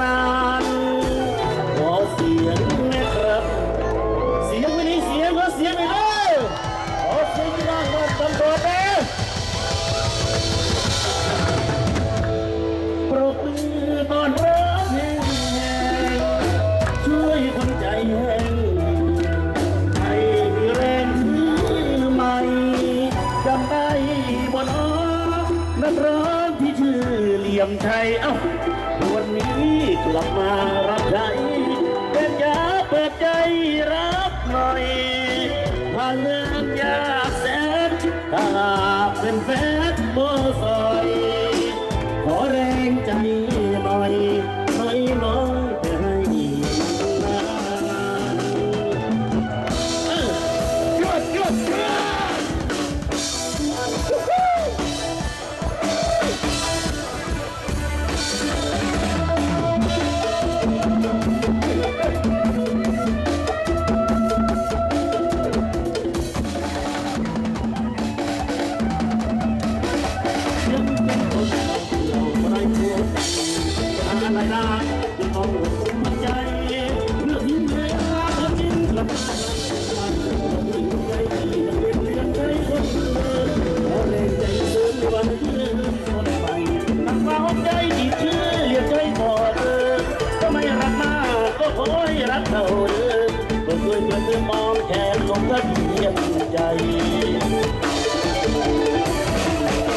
นาน ขอเสียงนะครับ เสียงไม่ได้เสียงขอเสียงไปเลยขอเสียงที่บ้านมาตำรวจนะปรบมือตอนรับแห่งช่วยคนใจแห้งให้มีแรงถือใหม่จำได้บ่น้อนักร้องที่ชื่อเหลี่ยมชัยเอ้า วันนี้กลับมารับใจเป็นยาเปิดใจรับหน่อยทางเงินยากแสนถ้าเป็นแฟนโบซ รักเท่าเดิมก็เคยเมื่อมองแขนของท่านเยี่ยมใจ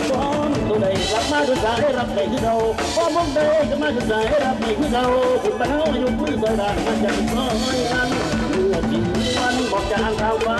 ฟ้องตัวใดกลับมาคือสายรับไปคือเราฟ้องมองใดก็มาคือสายรับไปคือเราคุณบ้าอยู่คุยสดานมันจะซอยนั้นเมื่อจริงมันบอกจะอ่านข่าวฟ้า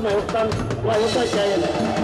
me gustan las otras que hay en.